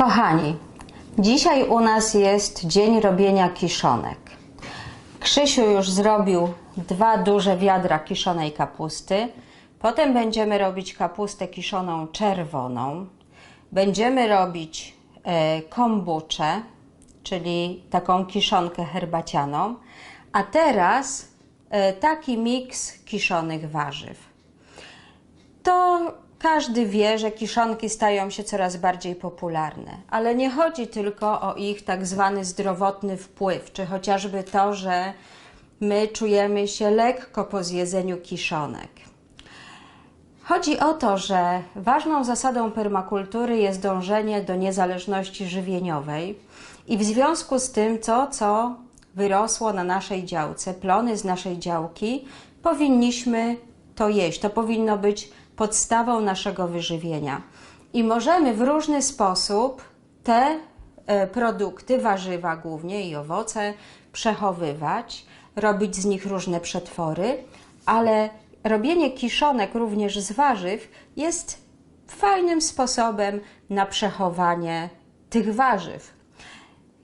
Kochani, dzisiaj u nas jest dzień robienia kiszonek. Krzysiu już zrobił dwa duże wiadra kiszonej kapusty. Potem będziemy robić kapustę kiszoną czerwoną. Będziemy robić e, kombuczę, czyli taką kiszonkę herbacianą. A teraz e, taki miks kiszonych warzyw to każdy wie, że kiszonki stają się coraz bardziej popularne, ale nie chodzi tylko o ich tak zwany zdrowotny wpływ, czy chociażby to, że my czujemy się lekko po zjedzeniu kiszonek. Chodzi o to, że ważną zasadą permakultury jest dążenie do niezależności żywieniowej i w związku z tym to, co wyrosło na naszej działce, plony z naszej działki, powinniśmy to jeść. To powinno być podstawą naszego wyżywienia. I możemy w różny sposób te e, produkty, warzywa głównie i owoce przechowywać, robić z nich różne przetwory, ale robienie kiszonek również z warzyw jest fajnym sposobem na przechowanie tych warzyw.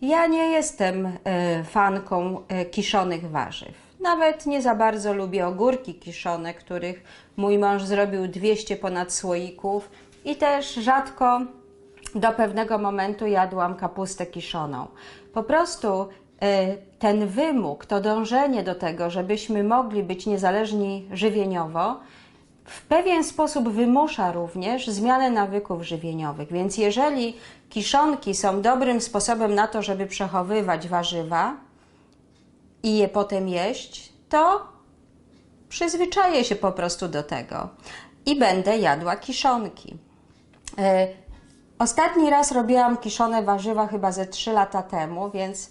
Ja nie jestem e, fanką e, kiszonych warzyw. Nawet nie za bardzo lubię ogórki kiszone, których mój mąż zrobił 200 ponad słoików i też rzadko do pewnego momentu jadłam kapustę kiszoną. Po prostu ten wymóg, to dążenie do tego, żebyśmy mogli być niezależni żywieniowo, w pewien sposób wymusza również zmianę nawyków żywieniowych. Więc jeżeli kiszonki są dobrym sposobem na to, żeby przechowywać warzywa i je potem jeść, to przyzwyczaję się po prostu do tego i będę jadła kiszonki. E, Ostatni raz robiłam kiszone warzywa chyba ze 3 lata temu, więc e,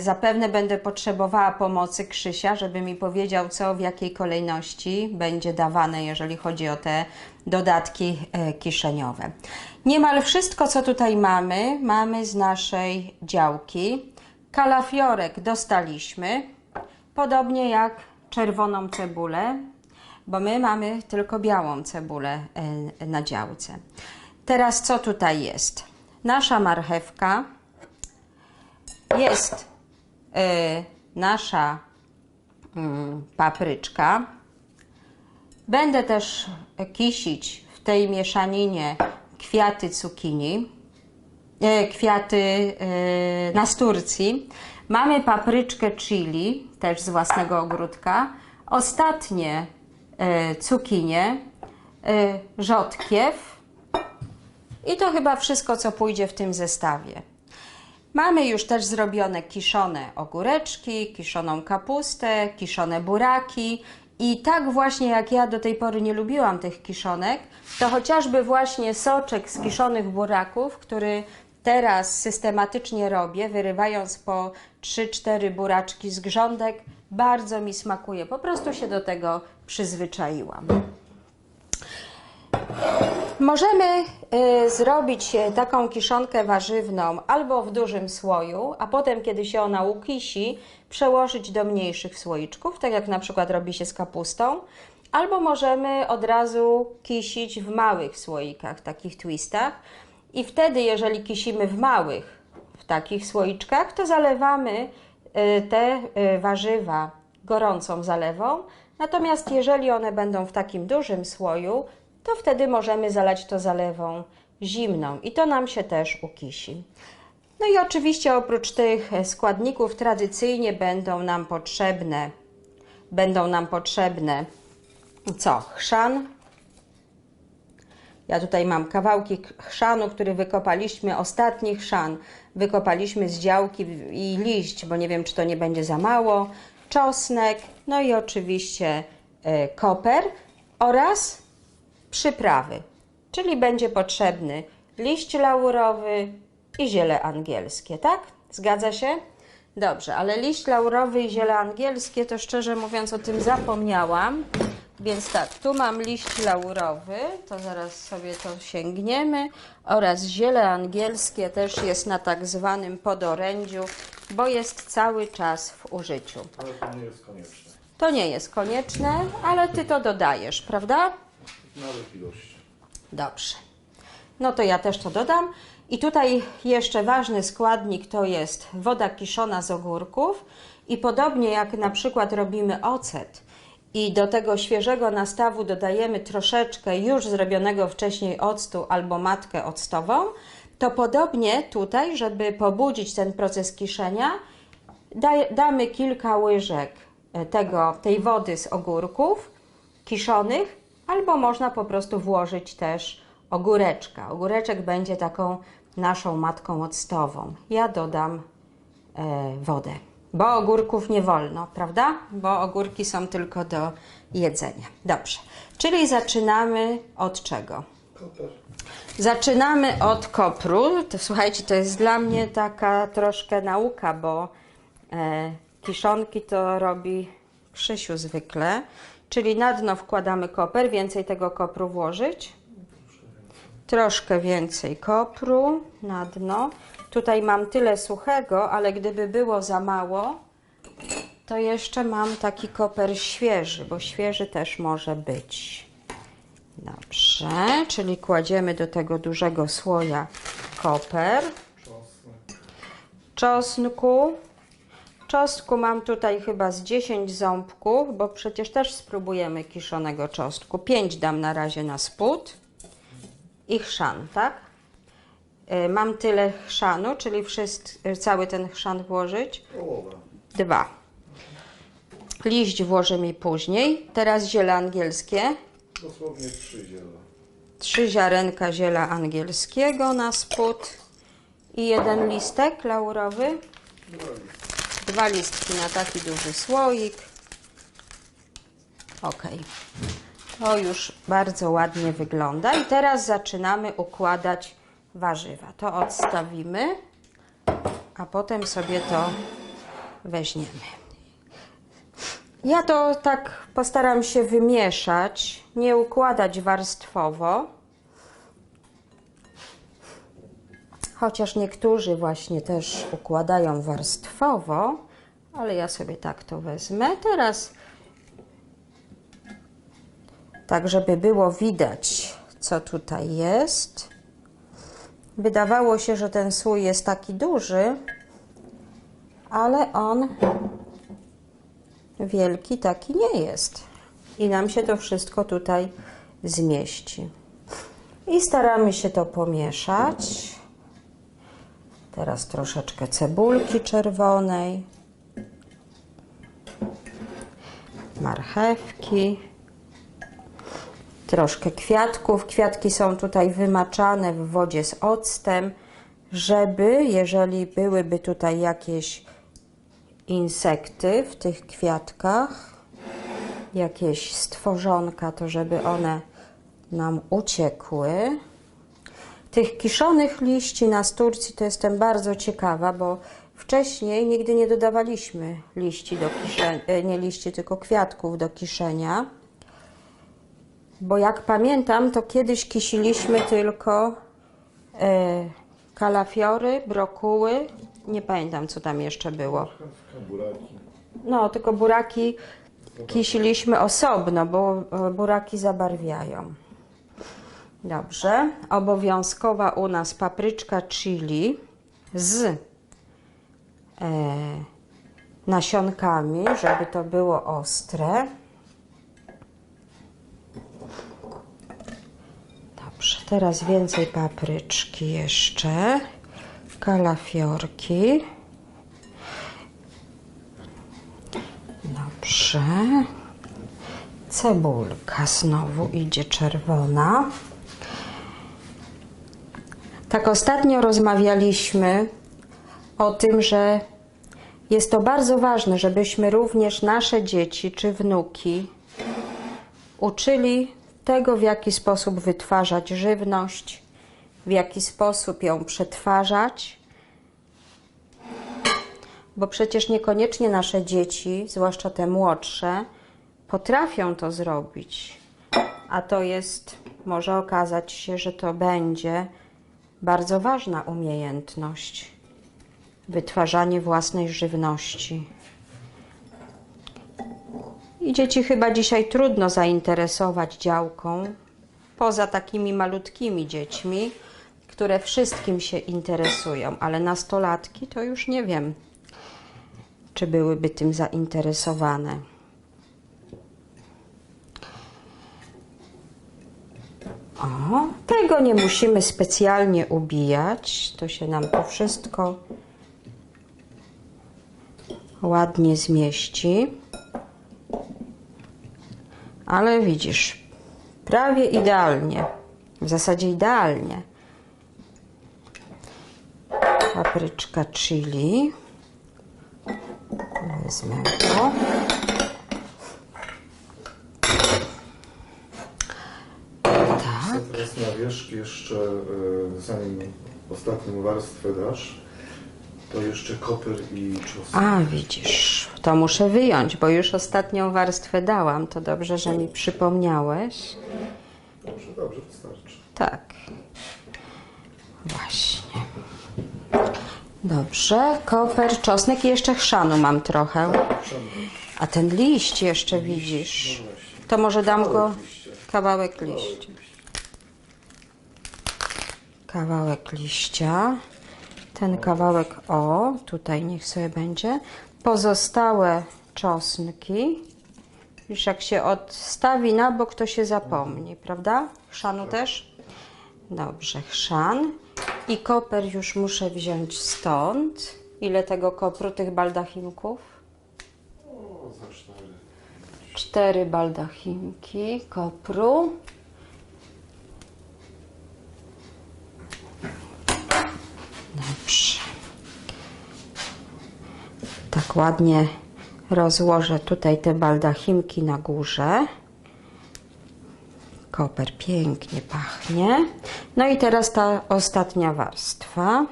zapewne będę potrzebowała pomocy Krzysia, żeby mi powiedział, co w jakiej kolejności będzie dawane, jeżeli chodzi o te dodatki e, kiszeniowe. Niemal wszystko, co tutaj mamy, mamy z naszej działki. Kalafiorek dostaliśmy, podobnie jak czerwoną cebulę, bo my mamy tylko białą cebulę e, na działce. Teraz co tutaj jest? Nasza marchewka, jest e, nasza mm, papryczka. Będę też kisić w tej mieszaninie kwiaty cukinii, e, kwiaty e, nasturcji. Mamy papryczkę chili, też z własnego ogródka. Ostatnie cukinie, rzodkiew, i to chyba wszystko, co pójdzie w tym zestawie. Mamy już też zrobione kiszone ogóreczki, kiszoną kapustę, kiszone buraki. I tak właśnie jak ja do tej pory nie lubiłam tych kiszonek, to chociażby właśnie soczek z kiszonych buraków, który teraz systematycznie robię, wyrywając po 3-4 buraczki z grządek, bardzo mi smakuje. Po prostu się do tego przyzwyczaiłam. Możemy y, zrobić y, taką kiszonkę warzywną albo w dużym słoju, a potem, kiedy się ona ukisi, przełożyć do mniejszych słoiczków, tak jak na przykład robi się z kapustą, albo możemy od razu kisić w małych słoikach, takich twistach. I wtedy, jeżeli kisimy w małych, w takich słoiczkach, to zalewamy y, te y, warzywa gorącą zalewą. Natomiast jeżeli one będą w takim dużym słoju, to wtedy możemy zalać to zalewą zimną i to nam się też ukisi. No i oczywiście oprócz tych składników tradycyjnie będą nam potrzebne będą nam potrzebne co? Chrzan. Ja tutaj mam kawałki chrzanu, który wykopaliśmy, ostatni chrzan wykopaliśmy z działki i liść, bo nie wiem, czy to nie będzie za mało. Czosnek, no i oczywiście e, koper oraz przyprawy, czyli będzie potrzebny liść laurowy i ziele angielskie, tak? Zgadza się? Dobrze, ale liść laurowy i ziele angielskie to szczerze mówiąc o tym zapomniałam, Więc tak, tu mam liść laurowy, to zaraz sobie to sięgniemy, oraz ziele angielskie też jest na tak zwanym podorędziu, bo jest cały czas w użyciu. Ale to nie jest konieczne. To nie jest konieczne, ale ty to dodajesz, prawda? Nawet ilość. Dobrze. No to ja też to dodam. I tutaj jeszcze ważny składnik to jest woda kiszona z ogórków. I podobnie jak na przykład robimy ocet i do tego świeżego nastawu dodajemy troszeczkę już zrobionego wcześniej octu albo matkę octową, to podobnie tutaj, żeby pobudzić ten proces kiszenia, damy kilka łyżek e, tego, tej wody z ogórków kiszonych, albo można po prostu włożyć też ogóreczka. Ogóreczek będzie taką naszą matką octową. Ja dodam e, wodę, bo ogórków nie wolno, prawda? Bo ogórki są tylko do jedzenia. Dobrze, czyli zaczynamy od czego? Koper. Zaczynamy od kopru. To, słuchajcie, to jest dla mnie taka troszkę nauka, bo e, kiszonki to robi Krzysiu zwykle. Czyli na dno wkładamy koper, więcej tego kopru włożyć. Troszkę więcej kopru na dno. Tutaj mam tyle suchego, ale gdyby było za mało, to jeszcze mam taki koper świeży, bo świeży też może być. Dobrze, czyli kładziemy do tego dużego słoja koper, czosnku. Czosnku mam tutaj chyba z 10 ząbków, bo przecież też spróbujemy kiszonego czosnku. 5 dam na razie na spód. I chrzan, tak? Y, Mam tyle chrzanu, czyli wszyst, y, cały ten chrzan włożyć. Połowa. Dwa. Liść włożę mi później. Teraz ziele angielskie. Dosłownie trzy ziele. Trzy ziarenka ziela angielskiego na spód i jeden listek laurowy. Dwa listy. Dwa listki na taki duży słoik. Ok. To już bardzo ładnie wygląda. I teraz zaczynamy układać warzywa. To odstawimy, a potem sobie to weźmiemy. Ja to tak postaram się wymieszać, nie układać warstwowo. Chociaż niektórzy właśnie też układają warstwowo, ale ja sobie tak to wezmę. Teraz tak, żeby było widać, co tutaj jest. Wydawało się, że ten słój jest taki duży, ale on wielki taki nie jest. I nam się to wszystko tutaj zmieści. I staramy się to pomieszać. Teraz troszeczkę cebulki czerwonej, marchewki, troszkę kwiatków. Kwiatki są tutaj wymaczane w wodzie z octem, żeby, jeżeli byłyby tutaj jakieś insekty w tych kwiatkach, jakieś stworzonka, to żeby one nam uciekły. Tych kiszonych liści na Turcji to jestem bardzo ciekawa, bo wcześniej nigdy nie dodawaliśmy liści do kiszenia, nie liści, tylko kwiatków do kiszenia. Bo jak pamiętam, to kiedyś kisiliśmy tylko e, kalafiory, brokuły, nie pamiętam co tam jeszcze było. No, tylko buraki kisiliśmy osobno, bo e, buraki zabarwiają. Dobrze. Obowiązkowa u nas papryczka chili z e, nasionkami, żeby to było ostre. Dobrze, teraz więcej papryczki jeszcze. Kalafiorki. Dobrze. Cebulka znowu idzie czerwona. Tak ostatnio rozmawialiśmy o tym, że jest to bardzo ważne, żebyśmy również nasze dzieci czy wnuki uczyli tego, w jaki sposób wytwarzać żywność, w jaki sposób ją przetwarzać, bo przecież niekoniecznie nasze dzieci, zwłaszcza te młodsze, potrafią to zrobić, a to jest, może okazać się, że to będzie bardzo ważna umiejętność wytwarzanie własnej żywności. I dzieci chyba dzisiaj trudno zainteresować działką, poza takimi malutkimi dziećmi, które wszystkim się interesują, ale nastolatki to już nie wiem, czy byłyby tym zainteresowane. O, tego nie musimy specjalnie ubijać. To się nam to wszystko ładnie zmieści. Ale widzisz, prawie idealnie. W zasadzie idealnie. Papryczka chili. Wezmę to. Tak. Teraz na wierzch jeszcze, e, zanim ostatnią warstwę dasz, to jeszcze koper i czosnek. A, widzisz, to muszę wyjąć, bo już ostatnią warstwę dałam. To dobrze, że mi przypomniałeś. Dobrze, dobrze, wystarczy. Tak. Właśnie. Dobrze, koper, czosnek i jeszcze chrzanu mam trochę. A ten liść jeszcze widzisz. No. To może dam go Kawałek liścia. kawałek liścia. Ten kawałek, o, tutaj niech sobie będzie. Pozostałe czosnki. Już jak się odstawi na bok, to się zapomni, prawda? Chrzanu też? Dobrze, chrzan. I koper już muszę wziąć stąd. Ile tego kopru, tych baldachimków? O, za cztery. Cztery baldachinki kopru. Dobrze. Tak ładnie rozłożę tutaj te baldachimki na górze. Koper pięknie pachnie. No i teraz ta ostatnia warstwa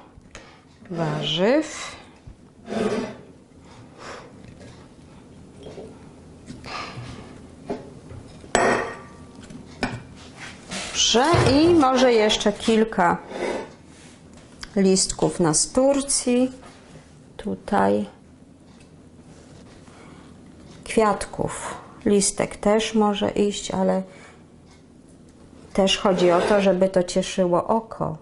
warzyw. Dobrze. I może jeszcze kilka listków na Turcji. Tutaj kwiatków. Listek też może iść, ale też chodzi o to, żeby to cieszyło oko.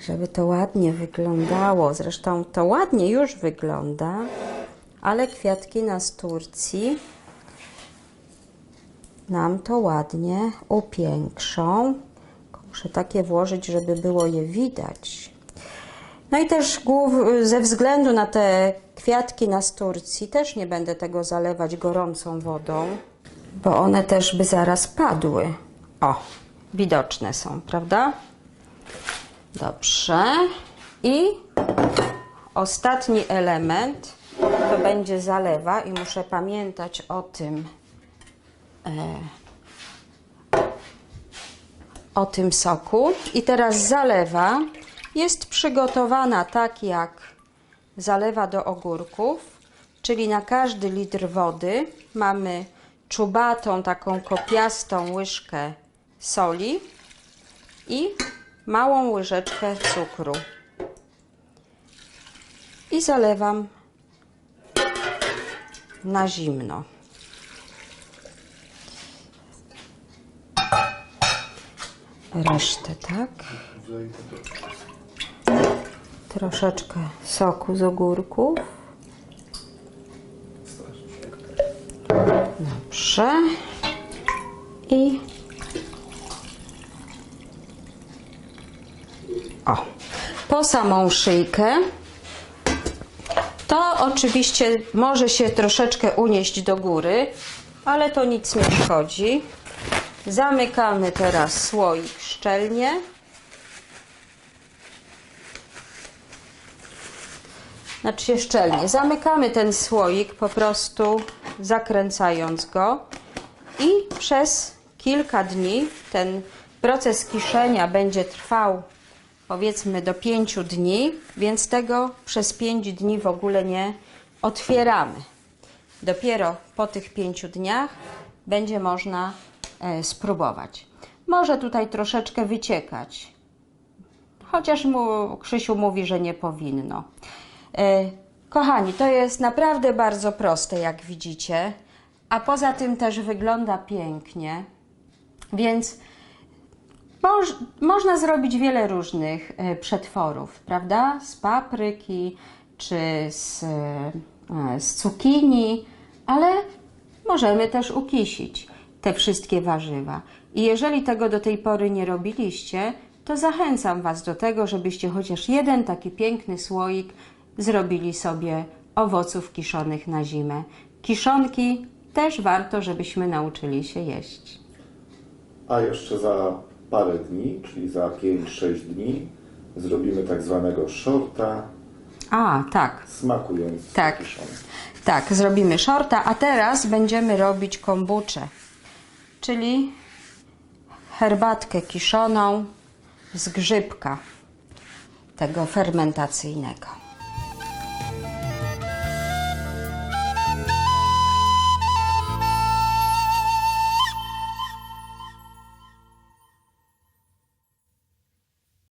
Żeby to ładnie wyglądało. Zresztą to ładnie już wygląda, ale kwiatki na Turcji nam to ładnie upiększą. Muszę takie włożyć, żeby było je widać. No i też głów- ze względu na te kwiatki na Turcji też nie będę tego zalewać gorącą wodą, bo one też by zaraz padły. O, widoczne są, prawda? Dobrze. I ostatni element to będzie zalewa i muszę pamiętać o tym, o tym soku. I teraz zalewa jest przygotowana tak jak zalewa do ogórków, czyli na każdy litr wody mamy czubatą, taką kopiastą łyżkę soli i małą łyżeczkę cukru. I zalewam na zimno. Resztę, tak? Troszeczkę soku z ogórków. Dobrze. I o, po samą szyjkę. To oczywiście może się troszeczkę unieść do góry, ale to nic nie szkodzi. Zamykamy teraz słoik szczelnie. Znaczy szczelnie. Zamykamy ten słoik po prostu zakręcając go i przez kilka dni ten proces kiszenia będzie trwał powiedzmy do pięciu dni, więc tego przez pięć dni w ogóle nie otwieramy. Dopiero po tych pięciu dniach będzie można e, spróbować. Może tutaj troszeczkę wyciekać, chociaż mu, Krzysiu mówi, że nie powinno. E, Kochani, to jest naprawdę bardzo proste, jak widzicie, a poza tym też wygląda pięknie, więc Moż, można zrobić wiele różnych e, przetworów, prawda? Z papryki czy z, e, z cukinii, ale możemy też ukisić te wszystkie warzywa. I jeżeli tego do tej pory nie robiliście, to zachęcam Was do tego, żebyście chociaż jeden taki piękny słoik zrobili sobie owoców kiszonych na zimę. Kiszonki też warto, żebyśmy nauczyli się jeść. A jeszcze za parę dni, czyli za 5-6 dni, zrobimy tak zwanego shorta, A, tak. smakując Tak. kiszony. Tak, zrobimy shorta, a teraz będziemy robić kombuczę, czyli herbatkę kiszoną z grzybka tego fermentacyjnego.